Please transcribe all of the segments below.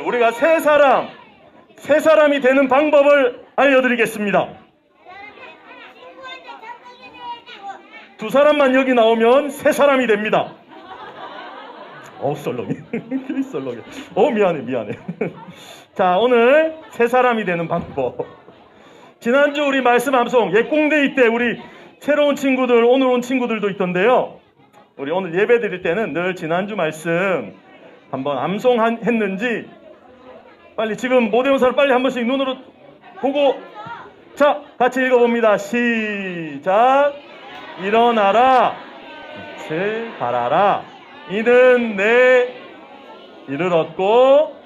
우리가 새 사람, 새 사람이 되는 방법을 알려드리겠습니다. 두 사람만 여기 나오면 새 사람이 됩니다. 어우 썰렁이 썰렁이 어 미안해 미안해. 자 오늘 새 사람이 되는 방법. 지난주 우리 말씀 암송 예공데이 때 우리 새로운 친구들 오늘 온 친구들도 있던데요. 우리 오늘 예배 드릴 때는 늘 지난주 말씀 한번 암송했는지 빨리 지금 모대모사를 빨리 한 번씩 눈으로 보고 자 같이 읽어봅니다. 시작. 일어나라. 빛을 발하라. 이는 내 이를 얻고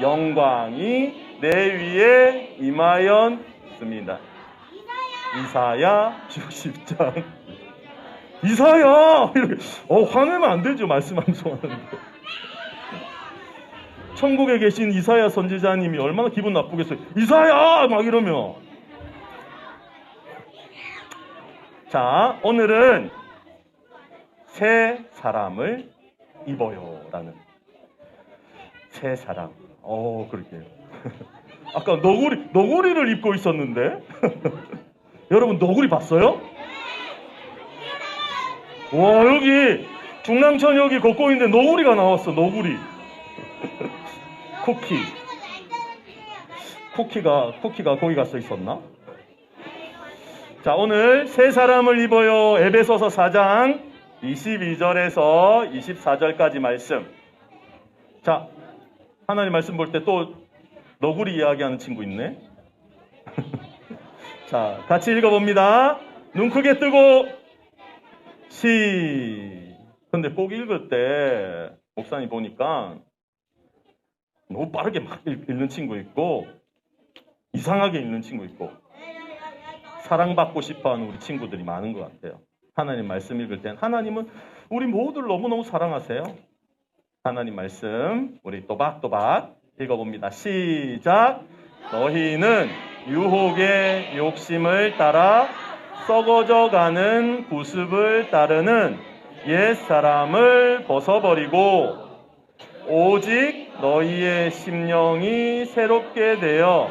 영광이 내 위에 임하였습니다. 이사야. 60장. 이사야. 어 화내면 안 되죠 말씀 암송하는데 천국에 계신 이사야 선지자님이 얼마나 기분 나쁘겠어요 이사야 막 이러면 자 오늘은 새 사람을 입어요 라는 새 사람. 어 그렇게. 아까 너구리 너구리를 입고 있었는데 여러분 너구리 봤어요? 와 여기 중랑천 여기 걷고 있는데 너구리가 나왔어 너구리. 쿠키. 쿠키가 쿠키가 거기 갔어 있었나? 자 오늘 새 사람을 입어요 에베소서 4장 22절에서 24절까지 말씀. 자, 하나님 말씀 볼 때 또 너구리 이야기하는 친구 있네. 자, 같이 읽어봅니다. 눈 크게 뜨고 시. 근데 꼭 읽을 때 목사님 보니까 너무 빠르게 막 읽- 읽는 친구 있고 이상하게 읽는 친구 있고 사랑받고 싶어하는 우리 친구들이 많은 것 같아요. 하나님 말씀 읽을 땐 하나님은 우리 모두를 너무너무 사랑하세요. 하나님 말씀 우리 또박또박 읽어봅니다. 시작. 너희는 유혹의 욕심을 따라 썩어져 가는 구습을 따르는 옛 사람을 벗어버리고 오직 너희의 심령이 새롭게 되어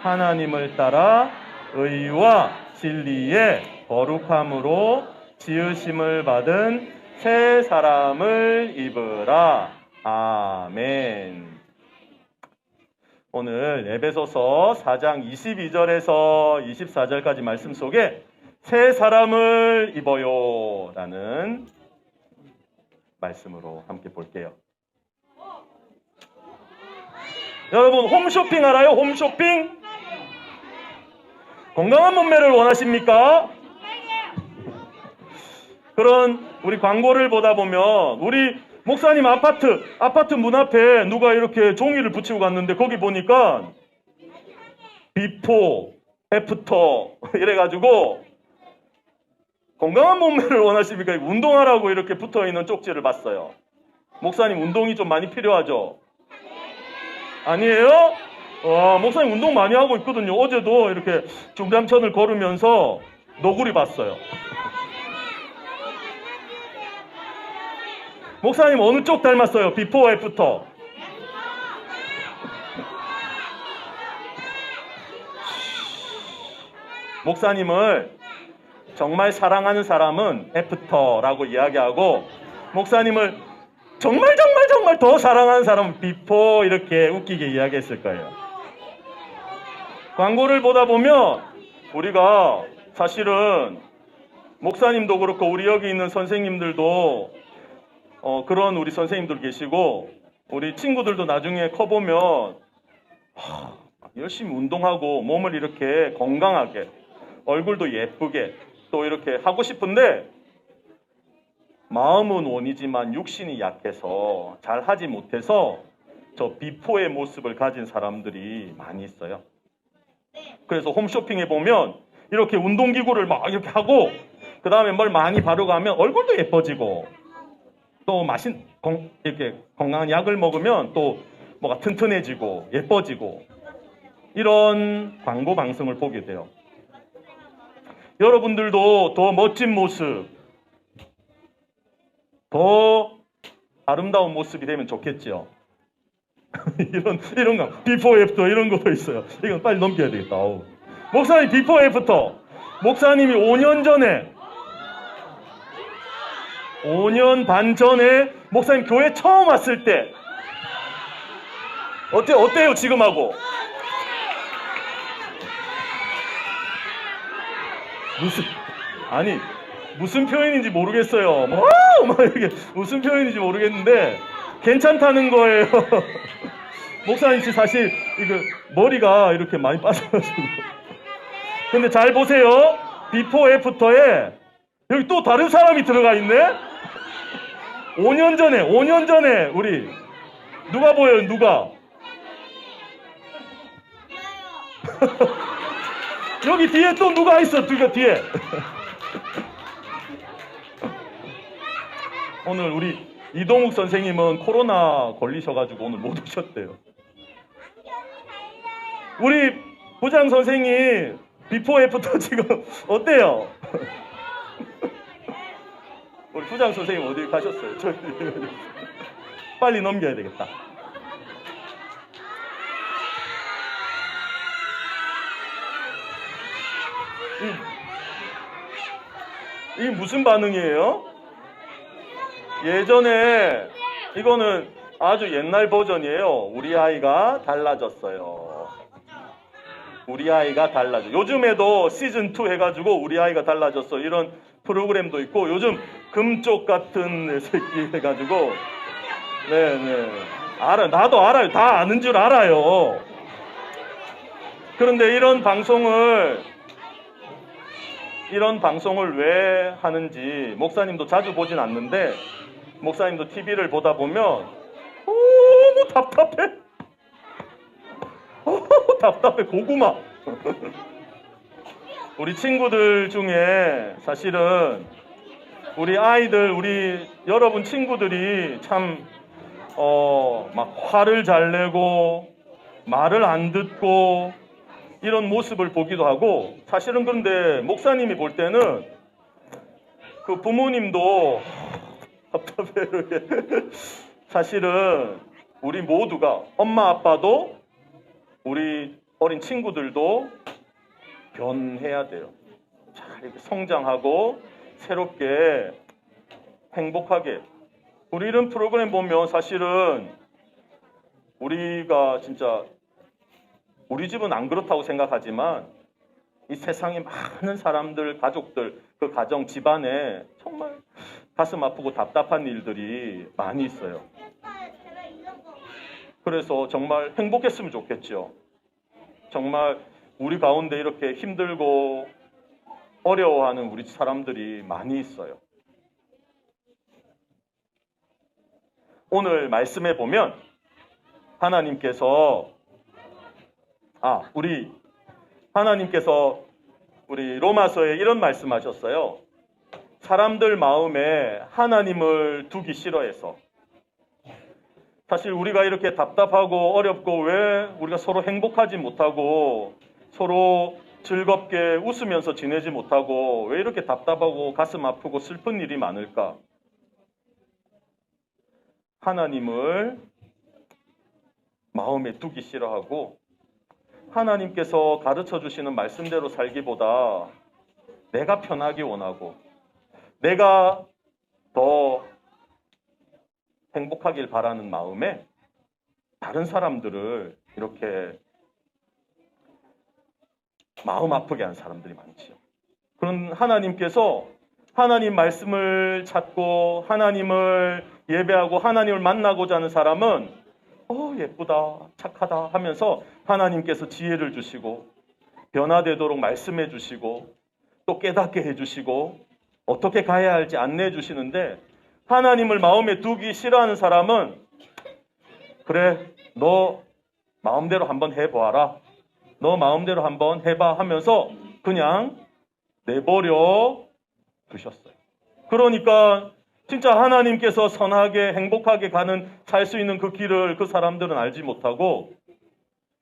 하나님을 따라 의와 진리의 거룩함으로 지으심을 받은 새 사람을 입으라. 아멘. 오늘 에베소서 4장 22절에서 24절까지 말씀 속에 새 사람을 입어요 라는 말씀으로 함께 볼게요. 여러분 홈쇼핑 알아요? 홈쇼핑? 건강한 몸매를 원하십니까? 그런 우리 광고를 보다 보면 우리 목사님 아파트 아파트 문 앞에 누가 이렇게 종이를 붙이고 갔는데 거기 보니까 비포 애프터 이래가지고 건강한 몸매를 원하십니까? 운동하라고 이렇게 붙어 있는 쪽지를 봤어요. 목사님 운동이 좀 많이 필요하죠? 아니에요? 와, 목사님 운동 많이 하고 있거든요. 어제도 이렇게 중량천을 걸으면서 너구리 봤어요. 목사님 어느 쪽 닮았어요? 비포 애프터. 목사님을 정말 사랑하는 사람은 애프터라고 이야기하고 목사님을 정말 정말 정말 더 사랑하는 사람은 비포 이렇게 웃기게 이야기했을 거예요. 광고를 보다 보면 우리가 사실은 목사님도 그렇고 우리 여기 있는 선생님들도 어, 그런 우리 선생님들 계시고 우리 친구들도 나중에 커보면 하, 열심히 운동하고 몸을 이렇게 건강하게 얼굴도 예쁘게 또 이렇게 하고 싶은데 마음은 원이지만 육신이 약해서 잘 하지 못해서 저 비포의 모습을 가진 사람들이 많이 있어요. 그래서 홈쇼핑에 보면 이렇게 운동기구를 막 이렇게 하고 그 다음에 뭘 많이 바르고 하면 얼굴도 예뻐지고 또 맛있 건, 이렇게 건강한 약을 먹으면 또 뭐가 튼튼해지고 예뻐지고 이런 광고 방송을 보게 돼요. 여러분들도 더 멋진 모습, 더 아름다운 모습이 되면 좋겠지요. 이런 이런 거 비포 애프터 이런 것도 있어요. 이건 빨리 넘겨야 되겠다. 어우. 목사님 비포 애프터 목사님이 5년 전에 5년 반 전에 목사님 교회 처음 왔을 때 어때 어때요 지금하고 무슨 아니 무슨 표현인지 모르겠어요. 뭐, 막 이렇게 무슨 표현인지 모르겠는데 괜찮다는 거예요. 목사님 씨 사실 이거 머리가 이렇게 많이 빠져가지고. 근데 잘 보세요. 비포 애프터에 여기 또 다른 사람이 들어가 있네. 5년 전에 5년 전에 우리 누가 보여요? 누가? 여기 뒤에 또 누가 있어? 누가 뒤에? 오늘 우리 이동욱 선생님은 코로나 걸리셔가지고 오늘 못 오셨대요. 우리 부장 선생님 비포 애프터 지금 어때요? 우리 부장 선생님 어디 가셨어요? 저 빨리 넘겨야 되겠다. 이, 이 무슨 반응이에요? 예전에 이거는 아주 옛날 버전이에요. 우리 아이가 달라졌어요. 우리 아이가 달라져. 요즘에도 시즌 2 해가지고 우리 아이가 달라졌어. 이런 프로그램도 있고 요즘 금쪽 같은 새끼 해가지고 네네 알아. 나도 알아요. 다 아는 줄 알아요. 그런데 이런 방송을 이런 방송을 왜 하는지 목사님도 자주 보진 않는데 목사님도 TV를 보다 보면 너무 답답해. 어, 답답해 고구마. 우리 친구들 중에 사실은 우리 아이들 우리 여러분 친구들이 참 어, 막 화를 잘 내고 말을 안 듣고 이런 모습을 보기도 하고 사실은 그런데 목사님이 볼 때는 그 부모님도 이렇게 사실은 우리 모두가 엄마 아빠도 우리 어린 친구들도 변해야 돼요. 잘 성장하고 새롭게 행복하게 우리 이런 프로그램 보면 사실은 우리가 진짜 우리 집은 안 그렇다고 생각하지만 이 세상에 많은 사람들, 가족들, 그 가정, 집안에 정말 가슴 아프고 답답한 일들이 많이 있어요. 그래서 정말 행복했으면 좋겠죠. 정말 우리 가운데 이렇게 힘들고 어려워하는 우리 사람들이 많이 있어요. 오늘 말씀해 보면 하나님께서 아, 우리 하나님께서 우리 로마서에 이런 말씀하셨어요. 사람들 마음에 하나님을 두기 싫어해서 사실 우리가 이렇게 답답하고 어렵고 왜 우리가 서로 행복하지 못하고 서로 즐겁게 웃으면서 지내지 못하고 왜 이렇게 답답하고 가슴 아프고 슬픈 일이 많을까? 하나님을 마음에 두기 싫어하고 하나님께서 가르쳐 주시는 말씀대로 살기보다 내가 편하기 원하고 내가 더 행복하길 바라는 마음에 다른 사람들을 이렇게 마음 아프게 한 사람들이 많지요. 그런 하나님께서 하나님 말씀을 찾고 하나님을 예배하고 하나님을 만나고자 하는 사람은 어 예쁘다 착하다 하면서 하나님께서 지혜를 주시고 변화되도록 말씀해 주시고 또 깨닫게 해 주시고 어떻게 가야 할지 안내해 주시는데 하나님을 마음에 두기 싫어하는 사람은 그래 너 마음대로 한번 해보아라 너 마음대로 한번 해봐 하면서 그냥 내버려 두셨어요. 그러니까 진짜 하나님께서 선하게 행복하게 가는 살 수 있는 그 길을 그 사람들은 알지 못하고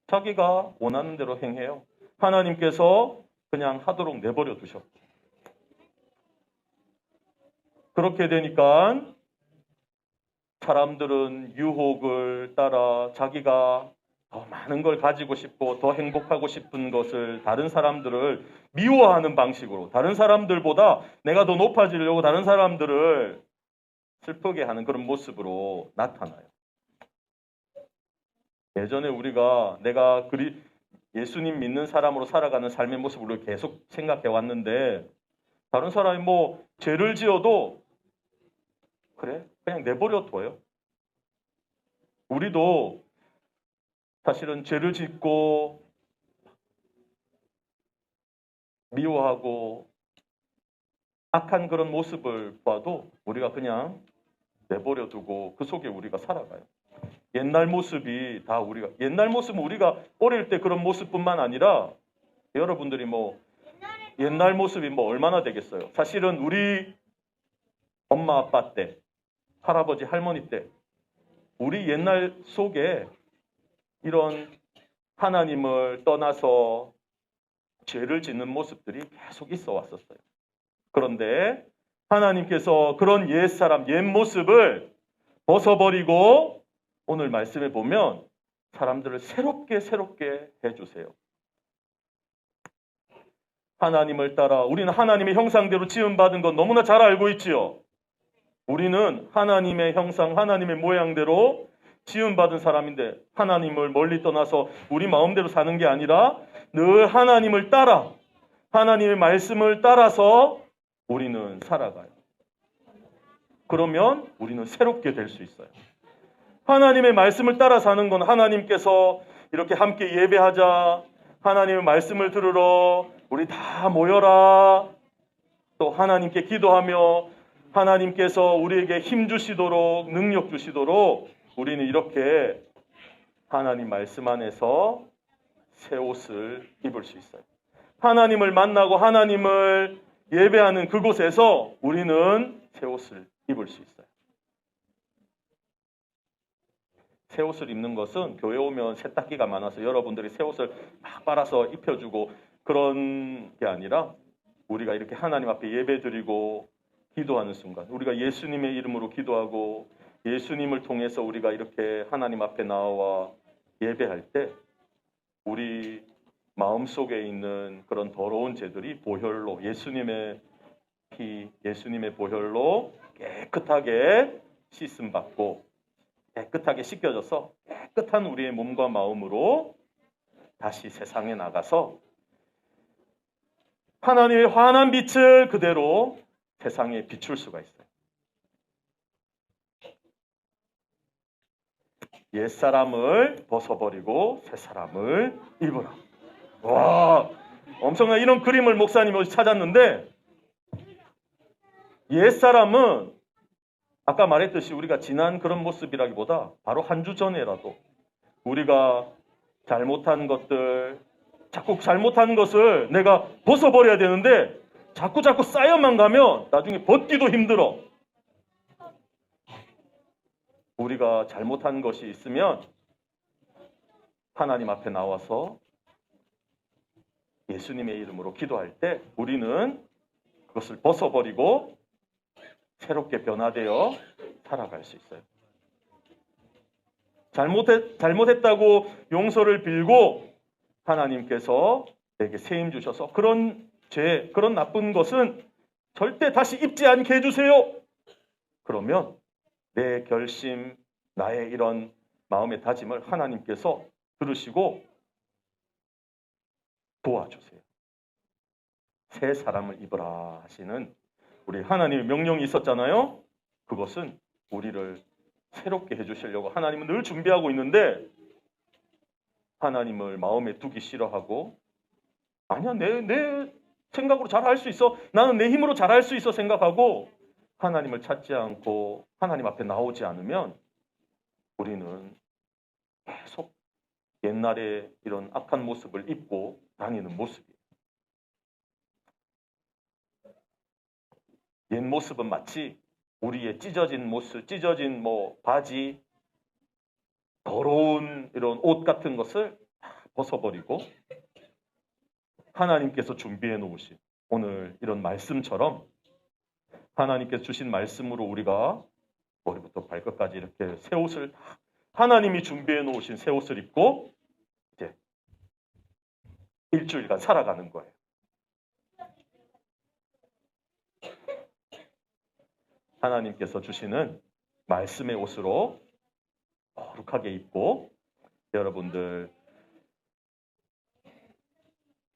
자기가 원하는 대로 행해요. 하나님께서 그냥 하도록 내버려 두셨고 그렇게 되니까 사람들은 유혹을 따라 자기가 더 많은 걸 가지고 싶고 더 행복하고 싶은 것을 다른 사람들을 미워하는 방식으로 다른 사람들보다 내가 더 높아지려고 다른 사람들을 슬프게 하는 그런 모습으로 나타나요. 예전에 우리가 내가 그리 예수님 믿는 사람으로 살아가는 삶의 모습을 계속 생각해 왔는데 다른 사람이 뭐 죄를 지어도 그래 그냥 내버려 둬요. 우리도 사실은 죄를 짓고 미워하고 악한 그런 모습을 봐도 우리가 그냥 내버려 두고 그 속에 우리가 살아가요. 옛날 모습이 다 우리가 옛날 모습은 우리가 어릴 때 그런 모습뿐만 아니라 여러분들이 뭐 옛날 모습이 뭐 얼마나 되겠어요. 사실은 우리 엄마 아빠 때 할아버지 할머니 때 우리 옛날 속에 이런 하나님을 떠나서 죄를 짓는 모습들이 계속 있어 왔었어요. 그런데 하나님께서 그런 옛 사람, 옛 모습을 벗어버리고 오늘 말씀에 보면 사람들을 새롭게 새롭게 해주세요. 하나님을 따라 우리는 하나님의 형상대로 지음받은 건 너무나 잘 알고 있지요. 우리는 하나님의 형상, 하나님의 모양대로 지음받은 사람인데 하나님을 멀리 떠나서 우리 마음대로 사는 게 아니라 늘 하나님을 따라 하나님의 말씀을 따라서 우리는 살아가요. 그러면 우리는 새롭게 될 수 있어요. 하나님의 말씀을 따라 사는 건 하나님께서 이렇게 함께 예배하자. 하나님의 말씀을 들으러 우리 다 모여라. 또 하나님께 기도하며 하나님께서 우리에게 힘 주시도록 능력 주시도록 우리는 이렇게 하나님 말씀 안에서 새 옷을 입을 수 있어요. 하나님을 만나고 하나님을 예배하는 그곳에서 우리는 새 옷을 입을 수 있어요. 새 옷을 입는 것은 교회 오면 세탁기가 많아서 여러분들이 새 옷을 막 빨아서 입혀주고 그런 게 아니라 우리가 이렇게 하나님 앞에 예배 드리고 기도하는 순간 우리가 예수님의 이름으로 기도하고 예수님을 통해서 우리가 이렇게 하나님 앞에 나와 예배할 때 우리 마음 속에 있는 그런 더러운 죄들이 보혈로 예수님의 피, 예수님의 보혈로 깨끗하게 씻음 받고 깨끗하게 씻겨져서 깨끗한 우리의 몸과 마음으로 다시 세상에 나가서 하나님의 환한 빛을 그대로 세상에 비출 수가 있어요. 옛 사람을 벗어버리고 새 사람을 입으라. 와, 엄청난 이런 그림을 목사님이 찾았는데 옛 사람은 아까 말했듯이 우리가 지난 그런 모습이라기보다 바로 한 주 전에라도 우리가 잘못한 것들 자꾸 잘못한 것을 내가 벗어버려야 되는데 자꾸 자꾸 쌓여만 가면 나중에 벗기도 힘들어. 우리가 잘못한 것이 있으면 하나님 앞에 나와서 예수님의 이름으로 기도할 때 우리는 그것을 벗어버리고 새롭게 변화되어 살아갈 수 있어요. 잘못했, 잘못했다고 용서를 빌고 하나님께서 내게 세임 주셔서 그런 죄, 그런 나쁜 것은 절대 다시 입지 않게 해주세요. 그러면 내 결심, 나의 이런 마음의 다짐을 하나님께서 들으시고 도와주세요. 새 사람을 입으라 하시는 우리 하나님의 명령이 있었잖아요. 그것은 우리를 새롭게 해주시려고 하나님은 늘 준비하고 있는데 하나님을 마음에 두기 싫어하고 아니야 내, 내 생각으로 잘 할 수 있어 나는 내 힘으로 잘 할 수 있어 생각하고 하나님을 찾지 않고 하나님 앞에 나오지 않으면 우리는 계속 옛날에 이런 악한 모습을 입고 다니는 모습이에요. 옛 모습은 마치 우리의 찢어진 모습, 찢어진 뭐 바지, 더러운 이런 옷 같은 것을 벗어버리고 하나님께서 준비해 놓으신 오늘 이런 말씀처럼 하나님께서 주신 말씀으로 우리가 머리부터 발끝까지 이렇게 새 옷을 다 하나님이 준비해 놓으신 새 옷을 입고 이제 일주일간 살아가는 거예요. 하나님께서 주시는 말씀의 옷으로 거룩하게 입고 여러분들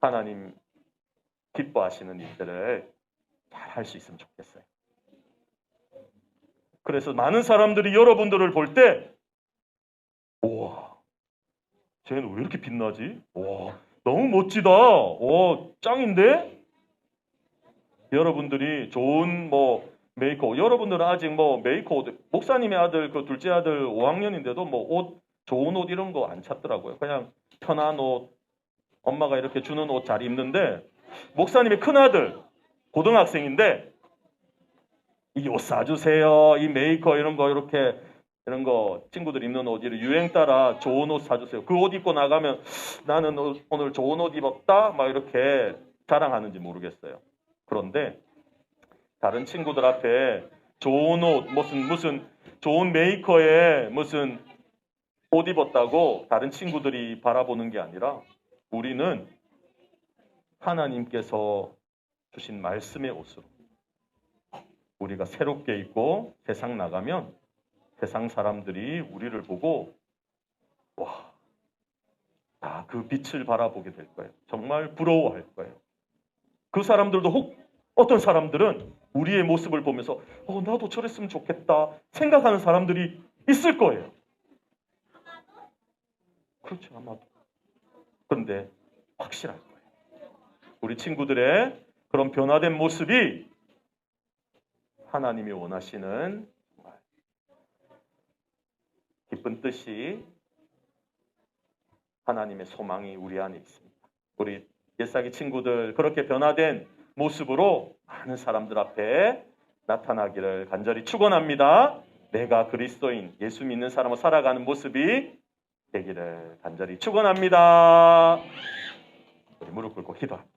하나님 기뻐하시는 일들을 잘 할 수 있으면 좋겠어요. 그래서 많은 사람들이 여러분들을 볼 때, 우와, 쟤는 왜 이렇게 빛나지? 와, 너무 멋지다. 와, 짱인데? 여러분들이 좋은 뭐 메이커, 여러분들은 아직 뭐 메이커, 옷, 목사님의 아들, 그 둘째 아들 5학년인데도 뭐 옷, 좋은 옷 이런 거 안 찾더라고요. 그냥 편한 옷, 엄마가 이렇게 주는 옷 잘 입는데, 목사님의 큰 아들, 고등학생인데, 이 옷 사주세요. 이 메이커 이런 거 이렇게 이런 거 친구들 입는 옷 이런 유행 따라 좋은 옷 사주세요. 그 옷 입고 나가면 나는 오- 오늘 좋은 옷 입었다 막 이렇게 자랑하는지 모르겠어요. 그런데 다른 친구들 앞에 좋은 옷 무슨 무슨 좋은 메이커에 무슨 옷 입었다고 다른 친구들이 바라보는 게 아니라 우리는 하나님께서 주신 말씀의 옷으로 우리가 새롭게 입고 세상 나가면 세상 사람들이 우리를 보고 와, 다 그 빛을 바라보게 될 거예요. 정말 부러워할 거예요. 그 사람들도 혹 어떤 사람들은 우리의 모습을 보면서 어, 나도 저랬으면 좋겠다 생각하는 사람들이 있을 거예요. 그렇죠, 아마도. 그런데 확실할 거예요. 우리 친구들의 그런 변화된 모습이 하나님이 원하시는 기쁜 뜻이 하나님의 소망이 우리 안에 있습니다. 우리 옛사기 친구들 그렇게 변화된 모습으로 많은 사람들 앞에 나타나기를 간절히 축원합니다. 내가 그리스도인 예수 믿는 사람으로 살아가는 모습이 되기를 간절히 축원합니다. 우리 무릎 꿇고 기도합니다.